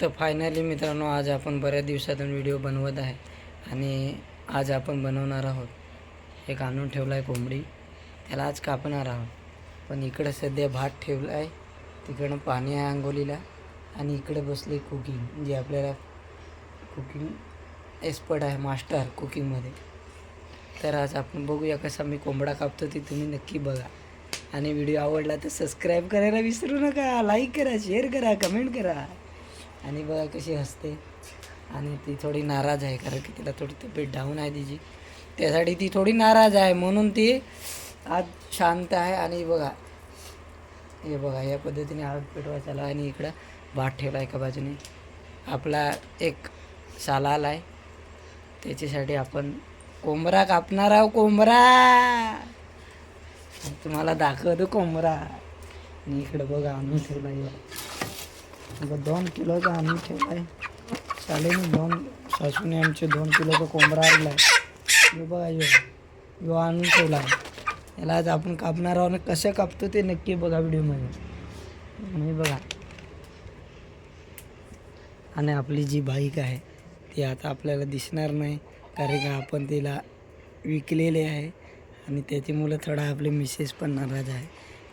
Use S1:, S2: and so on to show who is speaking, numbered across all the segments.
S1: तर फायनली मित्रांनो आज आपण बऱ्याच दिवसातून व्हिडिओ बनवत आहे आणि आज आपण बनवणार आहोत. एक आणून ठेवला आहे कोंबडी. त्याला आज कापणार आहोत. पण इकडं सध्या भात ठेवला आहे तिकडं पाणी आहे अंगोलीला आणि इकडे बसले कुकिंग जे आपल्याला कुकिंग एक्सपर्ट आहे मास्टर कुकिंगमध्ये तर आज आपण बघूया कसा मी कोंबडा कापतो ते तुम्ही नक्की बघा. आणि व्हिडिओ आवडला तर सबस्क्राईब करायला विसरू नका. लाईक करा शेअर करा कमेंट करा. आणि बघा कशी हसते. आणि ती थोडी नाराज आहे कारण की तिला थोडी तब्येत डाऊन आहे तिची. त्यासाठी ती थोडी नाराज आहे म्हणून ती आज शांत आहे. आणि बघा हे बघा या पद्धतीने आग पेटवायचा आणि इकडं भात ठेवला एका बाजूने. आपला एक साला आला आहे त्याच्यासाठी आपण कोंबरा कापणार आहो कोंबरा! तुम्हाला दाखवतो कोंबरा. आणि इकडं बघा आणून ठेवला दोन किलोचा आणून ठेवला आहे शाळेने दोन सासूने आमचे दोन किलोचा कोंबडा आणला आहे हे बघा यो यो आणून ठेवला आहे याला आज आपण कापणार आहोत कसं कापतो ते नक्की बघा व्हिडिओमध्ये. आणि बघा. आणि आपली जी बाईक आहे ती आता आपल्याला दिसणार नाही कारण का आपण तिला विकलेले आहे. आणि त्याच्यामुळं थोडा आपले मिसेस पण नाराज आहे.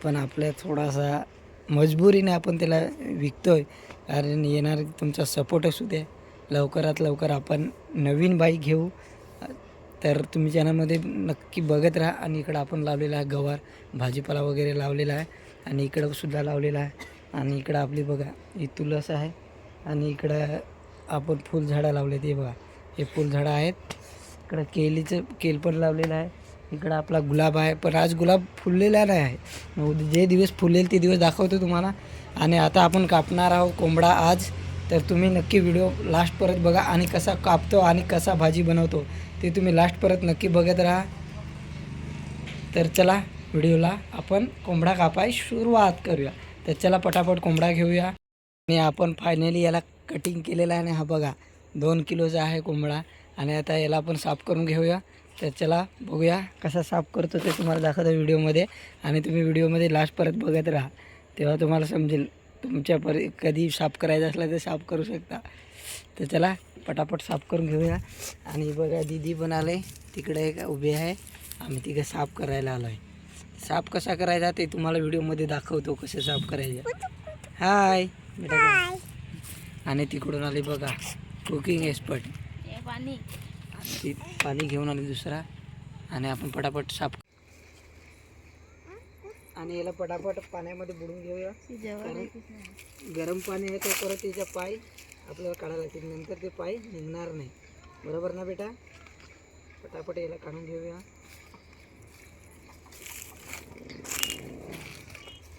S1: पण आपल्या थोडासा मजबुरीने आपण त्याला विकतो आहे कारण येणार तुमचा सपोर्ट असू द्या. लवकरात लवकर आपण नवीन बाईक घेऊ. तर तुम्ही चॅनलमध्ये नक्की बघत राहा आणि इकडं आपण लावलेला आहे गवार. भाजीपाला वगैरे लावलेला आहे. आणि इकडं सुद्धा लावलेला आहे. आणि इकडं आपली बघा ही तुलस आहे. आणि इकडं आपण फुलझाडं लावले ते बघा. हे फुलझाडं आहेत. इकडं केलीचं केल पण लावलेलं आहे. इकडं आपला गुलाब आहे. पण आज गुलाब फुललेला नाही आहे. मग जे दिवस फुलेल ते दिवस दाखवतो तुम्हाला. आणि आता आपण कापणार आहोत कोंबडा आज. तर तुम्ही नक्की व्हिडिओ लास्ट परत बघा आणि कसा कापतो आणि कसा भाजी बनवतो. ते तुम्ही लास्ट परत नक्की बघत राहा. तर चला व्हिडिओला आपण कोंबडा कापाय सुरुवात करूया. तर चला पटापट कोंबडा घेऊया. आणि आपण फायनली याला कटिंग केलेलं आहे आणि हा बघा दोन किलोचा आहे कोंबडा. आणि आता याला आपण साफ करून घेऊया. तर चला बघूया कसा साफ करतो ते तुम्हाला दाखवतो व्हिडिओमध्ये. आणि तुम्ही व्हिडिओमध्ये लास्ट परत बघत राहा. तेव्हा तुम्हाला समजेल तुमच्या परी कधी साफ करायचं असलं तर साफ करू शकता. तर चला पटापट साफ करून घेऊया. आणि बघा दिदी पण आले. तिकडे एक उभे आहे. आम्ही तिकडे साफ करायला आलो आहे साफ कसा करायचा ते तुम्हाला व्हिडिओमध्ये दाखवतो कसं साफ करायचं. हाय आणि तिकडून आली बघा कुकिंग एक्सपर्ट
S2: पाणी.
S1: ती पाणी घेऊन आली दुसरा आणि आपण पटापट साफ आणि याला पटापट पाण्यामध्ये बुडून घेऊया. कारण गरम पाणी आहे तो परत त्याच्या पाय आपल्याला काढायला लागतील. नंतर ते पाय निघणार नाही. बरोबर ना बेटा? पटापट याला काढून घेऊया.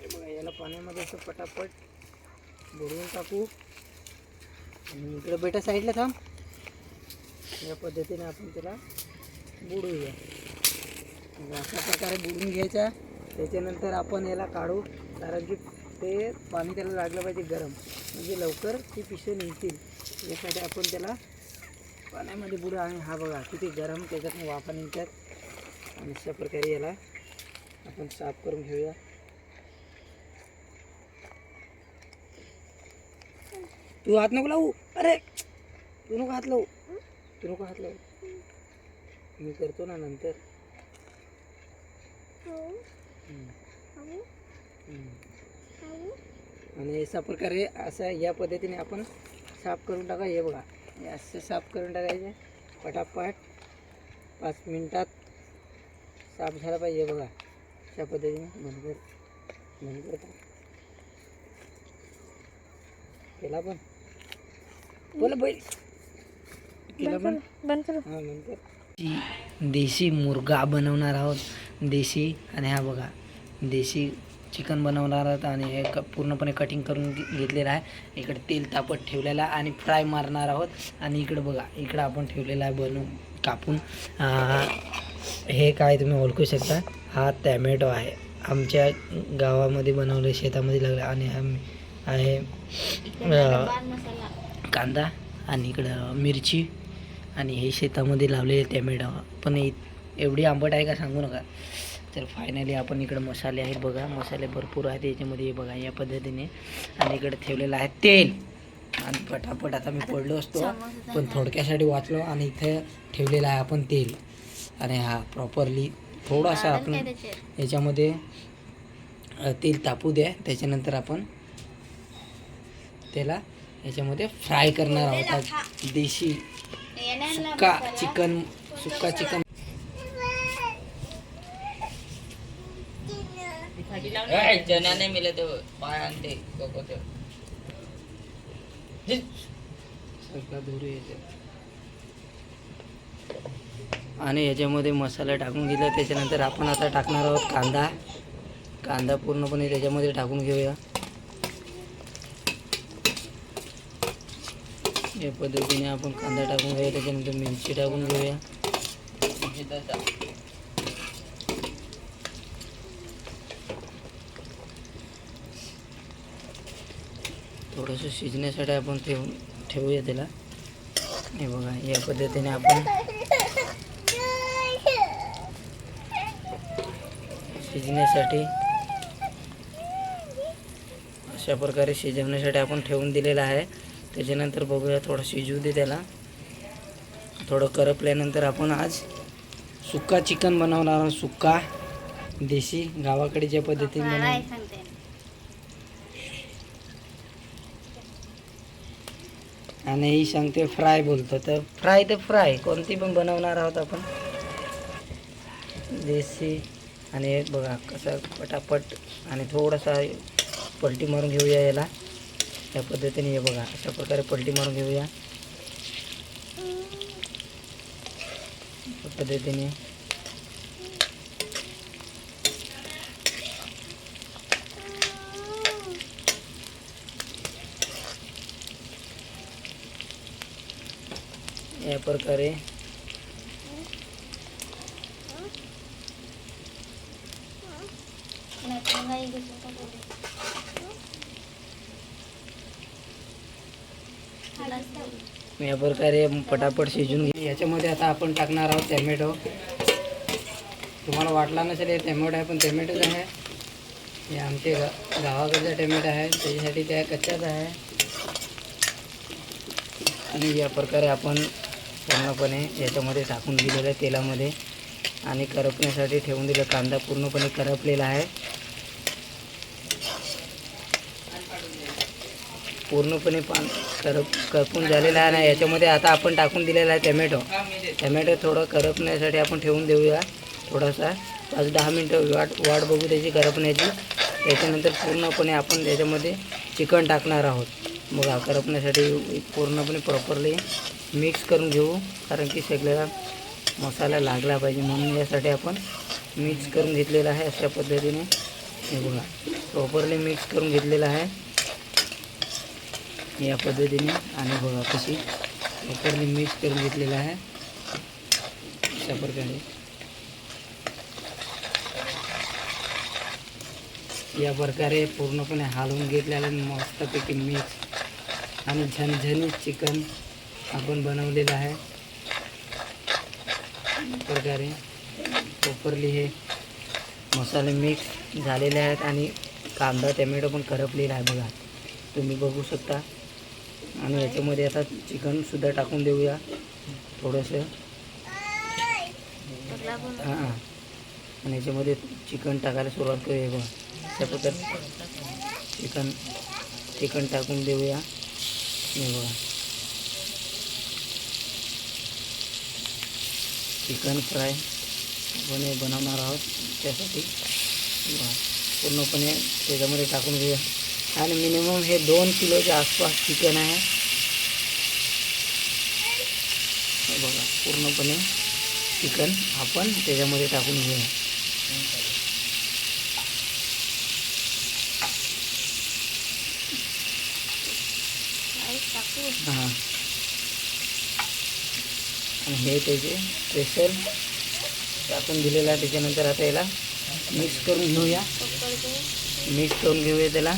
S1: बघा याला पाण्यामध्ये असं पटापट बुडवून टाकू. आणि इकडे बेटा साईडला थांब. या पद्धतीने आपण त्याला बुडूया. म्हणजे अशा प्रकारे बुडून घ्यायचा. त्याच्यानंतर आपण याला काढू कारण की ते पाणी त्याला लागलं पाहिजे गरम. म्हणजे लवकर ती पिशवी निघतील. यासाठी आपण त्याला पाण्यामध्ये बुडू आणि हा बघा किती गरम त्याच्यातून वाफा निघतात. आणि अशा प्रकारे याला आपण साफ करून घेऊया. तू हात नको लावू. अरे! तू नको हात लावू. तू नको हात लावू मी करतो ना नंतर. हम्म. आणि? अशा प्रकारे असं या पद्धतीने आपण साफ करून टाका. हे बघा हे असं साफ करून टाकायचे. पटापट पाच मिनिटात साफ झाला पाहिजे. बघा अशा पद्धतीने बंद करता. केला पण? बोला बैल.
S2: बंद कर
S1: हा देशी मुर्गा बनवणार आहोत देशी आणि हा बघा देशी चिकन बनवणार आहोत आणि हे क पूर्णपणे कटिंग करून घे- घेतलेलं आहे. इकडे तेल तापत ठेवलेलं आहे आणि फ्राय मारणार आहोत. आणि इकडं बघा इकडं आपण ठेवलेला आहे बनवून कापून. हे काय तुम्ही ओळखू शकता? हा टॅमॅटो आहे. आमच्या गावामध्ये बनवले शेतामध्ये लागले. आणि हा आहे कांदा आणि इकडं मिरची. आणि हे शेतामध्ये लावलेले टॅमॅटो पण हे एवढी आंबट आहे का सांगू नका. तर फायनली आपण इकडं मसाले आहेत बघा. मसाले भरपूर आहेत याच्यामध्ये हे बघा या पद्धतीने. आणि इकडे ठेवलेलं आहे तेल. आणि पटापट आता मी पडलो असतो पण थोडक्यासाठी वाचलो आणि इथे ठेवलेलं आहे आपण तेल. आणि हा प्रॉपरली थोडासा आपण याच्यामध्ये तेल तापू द्या. त्याच्यानंतर आपण त्याला याच्यामध्ये फ्राय करणार आहोत. देशी सुक्का चिकन सुक्का चिकन
S2: चण्याने मिले ते पाय आणते कोकोचे
S1: आणि याच्यामध्ये मसाला टाकून घेतला त्याच्यानंतर आपण आता टाकणार आहोत कांदा कांदा पूर्णपणे त्याच्यामध्ये टाकून घेऊया या पद्धतीने आपण कांदा टाकून घेऊया त्याच्यानंतर मिरची टाकून घेऊया. थोडंसं शिजण्यासाठी आपण ठेवून ठेवूया त्याला. हे बघा या पद्धतीने आपण शिजण्यासाठी अशा प्रकारे शिजवण्यासाठी आपण ठेवून दिलेलं आहे. त्याच्यानंतर बघूया थोडं शिजू दे त्याला. थोडं करपल्यानंतर आपण आज सुक्का चिकन बनवणार आहोत. सुक्का देशी गावाकडे ज्या पद्धतीने बनव आणि ही सांगते फ्राय बोलतो तर. फ्राय तर फ्राय कोणती पण बनवणार आहोत आपण. देशी आणि बघा कसं पटापट आणि थोडासा पलटी मारून घेऊया याला. या पद्धतीने हे बघा अशा प्रकारे पलटी मारून घेऊया. पद्धतीने. या प्रकारे या प्रकारे पटापट शिजून घे याच्यामध्ये आता आपण टाकणार आहोत टॅमॅटो. तुम्हाला वाटला नसेल हे टॅमॅटो आहे पण टॅमॅटोच आहे. हे आमचे गा गावाकडचा टॅमॅटो आहे त्याच्यासाठी त्या कच्चाच आहे. आणि या प्रकारे आपण पूर्णपणे याच्यामध्ये टाकून दिलेलं आहे तेलामध्ये. आणि करपण्यासाठी ठेवून दिलं कांदा पूर्णपणे करपलेला आहे. पूर्णपणे पान करप करपून झालेला आहे ना याच्यामध्ये आता आपण टाकून दिलेला आहे टमॅटो. टमॅटो थोडं करपण्यासाठी आपण ठेवून देऊया थोडासा. पाच दहा मिनटं वाट वाट बघू त्याची करपण्याची. त्याच्यानंतर पूर्णपणे आपण त्याच्यामध्ये चिकन टाकणार आहोत. मग करपण्यासाठी पूर्णपणे प्रॉपरली मिक्स करून घेऊ कारण की सगळ्याला मसाला लागला पाहिजे म्हणून यासाठी आपण मिक्स करून घेतलेला आहे अशा पद्धतीने. हे बघा प्रॉपरली मिक्स करून घेतलेला आहे. या पद्धतीने आणि बघा कशी प्रॉपरली मिक्स करून घेतलेला आहे. अशा प्रकारे. या प्रकारे पूर्णपणे हलवून घेतलेलं आणि मस्तपैकी मिक्स आणि झणझणीत चिकन आपण बनवलेलं आहे. प्रकारे प्रॉपरली हे मसाले मिक्स झालेले आहेत आणि कांदा टमॅटो पण करपलेला आहे बघा. तुम्ही बघू शकता. आणि याच्यामध्ये आता चिकनसुद्धा टाकून देऊया. थोडंसं. हां हां. आणि याच्यामध्ये चिकन टाकायला सुरुवात करूया बघा. अशा प्रकारे चिकन चिकन टाकून देऊया. हे बघा. चिकन फ्राय आपण हे बनवणार आहोत त्यासाठी. बघा, पूर्णपणे त्याच्यामध्ये टाकून घेऊया आणि मिनिमम हे दोन किलोच्या आसपास चिकन आहे. बघा पूर्णपणे चिकन आपण त्याच्यामध्ये टाकून घेऊया हां. आणि हे त्याचे स्पेशल टाकून दिलेलं आहे त्याच्यानंतर आता याला मिक्स करून घेऊया. मिक्स करून घेऊया त्याला.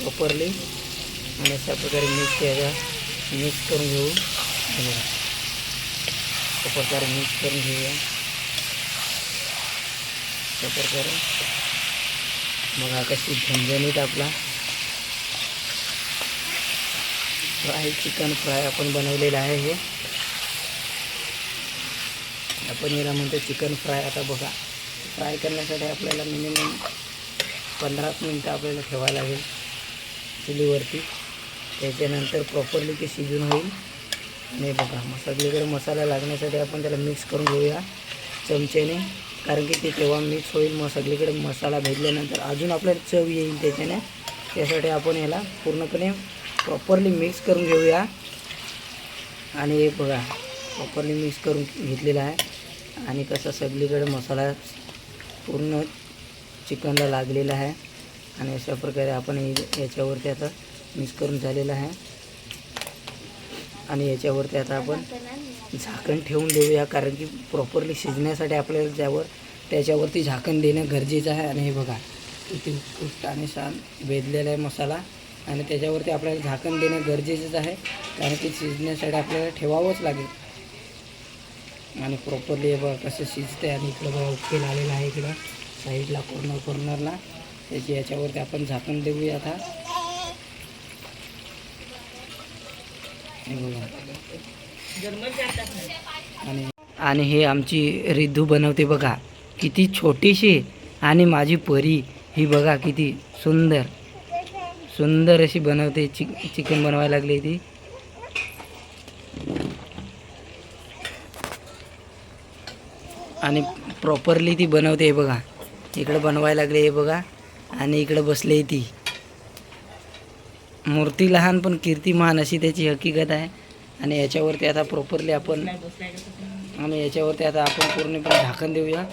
S1: प्रॉपरली आणि अशा प्रकारे मिक्स केला मिक्स करून घेऊ. अशा प्रकारे मिक्स करून घेऊया अशा प्रकारे। मग हा कशी झणझणीत आपला फ्राय चिकन फ्राय आपण बनवलेलं आहे हे आपण याला म्हणतो चिकन फ्राय आता बघा। फ्राय करण्यासाठी आपल्याला मिनिमम पंधरा मिनटं आपल्याला ठेवायला लागेल. चुलीवरती. त्याच्यानंतर प्रॉपरली ते शिजून होईल. आणि बघा मग सगळीकडे मसाला लागण्यासाठी आपण त्याला मिक्स करून घेऊया. चमच्याने. कारण की ते तेव्हा मिक्स होईल मग सगळीकडे मसाला भेजल्यानंतर अजून आपल्याला चव येईल त्याच्याने. त्यासाठी आपण याला पूर्णपणे प्रॉपरली मिक्स करून घेऊया. आणि हे बघा प्रॉपरली मिक्स करून घेतलेला आहे. आणि कसा सगळीकडे मसाला पूर्ण चिकनला लागलेला आहे. आणि अशा प्रकारे आपण हे- याच्यावरती आता मिक्स करून झालेलं आहे. आणि याच्यावरती आता आपण झाकण ठेवून देऊया कारण की प्रॉपरली शिजण्यासाठी आपल्याला त्यावर त्याच्यावरती झाकण देणं गरजेचं आहे. आणि हे बघा किती उत्कृष्ट आणि छान भेदलेला आहे मसाला. आणि त्याच्यावरती आपल्याला झाकण देणं गरजेचंच आहे कारण की शिजण्यासाठी आपल्याला ठेवावंच लागेल. आणि प्रॉपरली हे बघा कसं शिजते आणि इकडं बघा उकेल आलेला आहे इकडं. साईडला कॉर्नर कॉर्नरला त्याची याच्यावरती आपण झाकण देऊया आता. हे बघा. आणि आणि हे आमची रिद्धू बनवते बघा. किती छोटीशी आणि माझी परी. ही बघा किती सुंदर. सुंदर अशी बनवते चिक चिकन बनवायला लागली ती. आणि प्रॉपरली ती बनवते हे बघा. इकडं बनवायला लागले हे बघा. आणि इकडं बसले ती. मूर्ती लहान पण कीर्तीमान अशी त्याची हकीकत आहे. आणि याच्यावरती आता प्रॉपरली आपण आणि याच्यावरती आता आपण पूर्णपणे झाकण देऊया.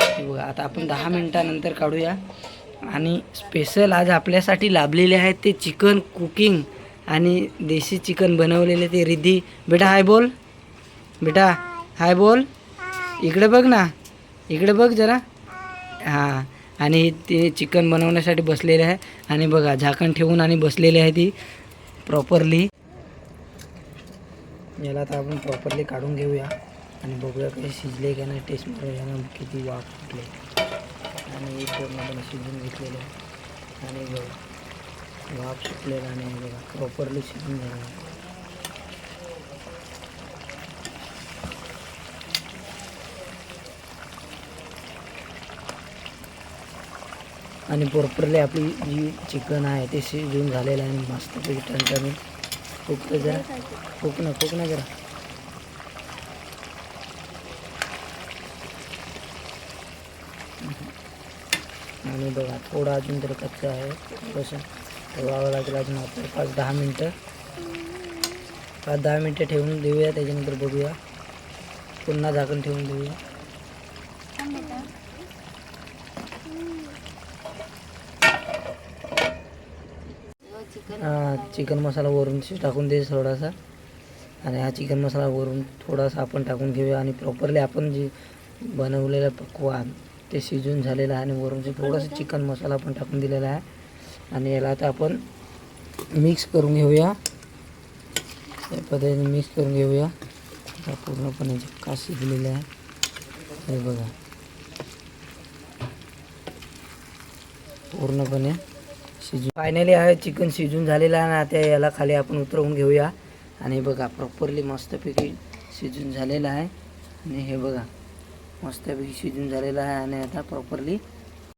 S1: हे बघा आता आपण दहा मिनटानंतर काढूया. आणि स्पेशल आज आपल्यासाठी लाभलेले आहेत ते चिकन कुकिंग आणि देशी चिकन बनवलेले ते रिद्धी. बेटा हाय बोल. बेटा हाय बोल. इकडे बघ ना. इकडे बघ जरा. हां. आणि ते चिकन बनवण्यासाठी बसलेले आहे. आणि बघा झाकण ठेवून आणि बसलेली आहे ती प्रॉपरली याला आता आपण प्रॉपरली काढून घेऊया. आणि बघूया काही शिजले का नाही टेस्ट मारूया ना किती वाफ फुटले. आणि एक पूर्णपणे शिजून घेतलेले आहे. आणि बघा वाफ सुटलेला आणि बघा प्रॉपरली शिजून झालेलं आणि प्रॉपरली आपली जी चिकन आहे ते शिजून झालेलं आहे आणि मस्तपैकी टणटणीत फुकतं जरा कोकणं कोकणं जरा. आणि बघा थोडा अजून तर कच्चा आहे. थोडंसं ठेवावं लागेल अजून आपण पाच दहा मिनटं. पाच दहा मिनटं ठेवून देऊया त्याच्यानंतर बघूया. पुन्हा झाकण ठेवून देऊया. चिकन? मसाला वरून टाकून दे थोडासा. आणि हा चिकन मसाला वरून थोडासा आपण टाकून घेऊया आणि प्रॉपरली आपण जे बनवलेलं पकवान ते शिजून झालेलं आहे आणि वरून थोडासा चिकन मसाला पण टाकून दिलेला आहे. आणि याला आता आपण मिक्स करून घेऊया. या पद्धतीने मिक्स करून घेऊया. आता पूर्णपणे झक्का शिजलेले आहे हे बघा. पूर्णपणे शिजून फायनली आहे चिकन शिजून झालेलं आहे ना आता याला खाली आपण उतरवून घेऊया. आणि बघा प्रॉपरली मस्तपैकी शिजून झालेलं आहे. आणि हे बघा मस्तपैकी शिजून झालेलं आहे आणि आता प्रॉपरली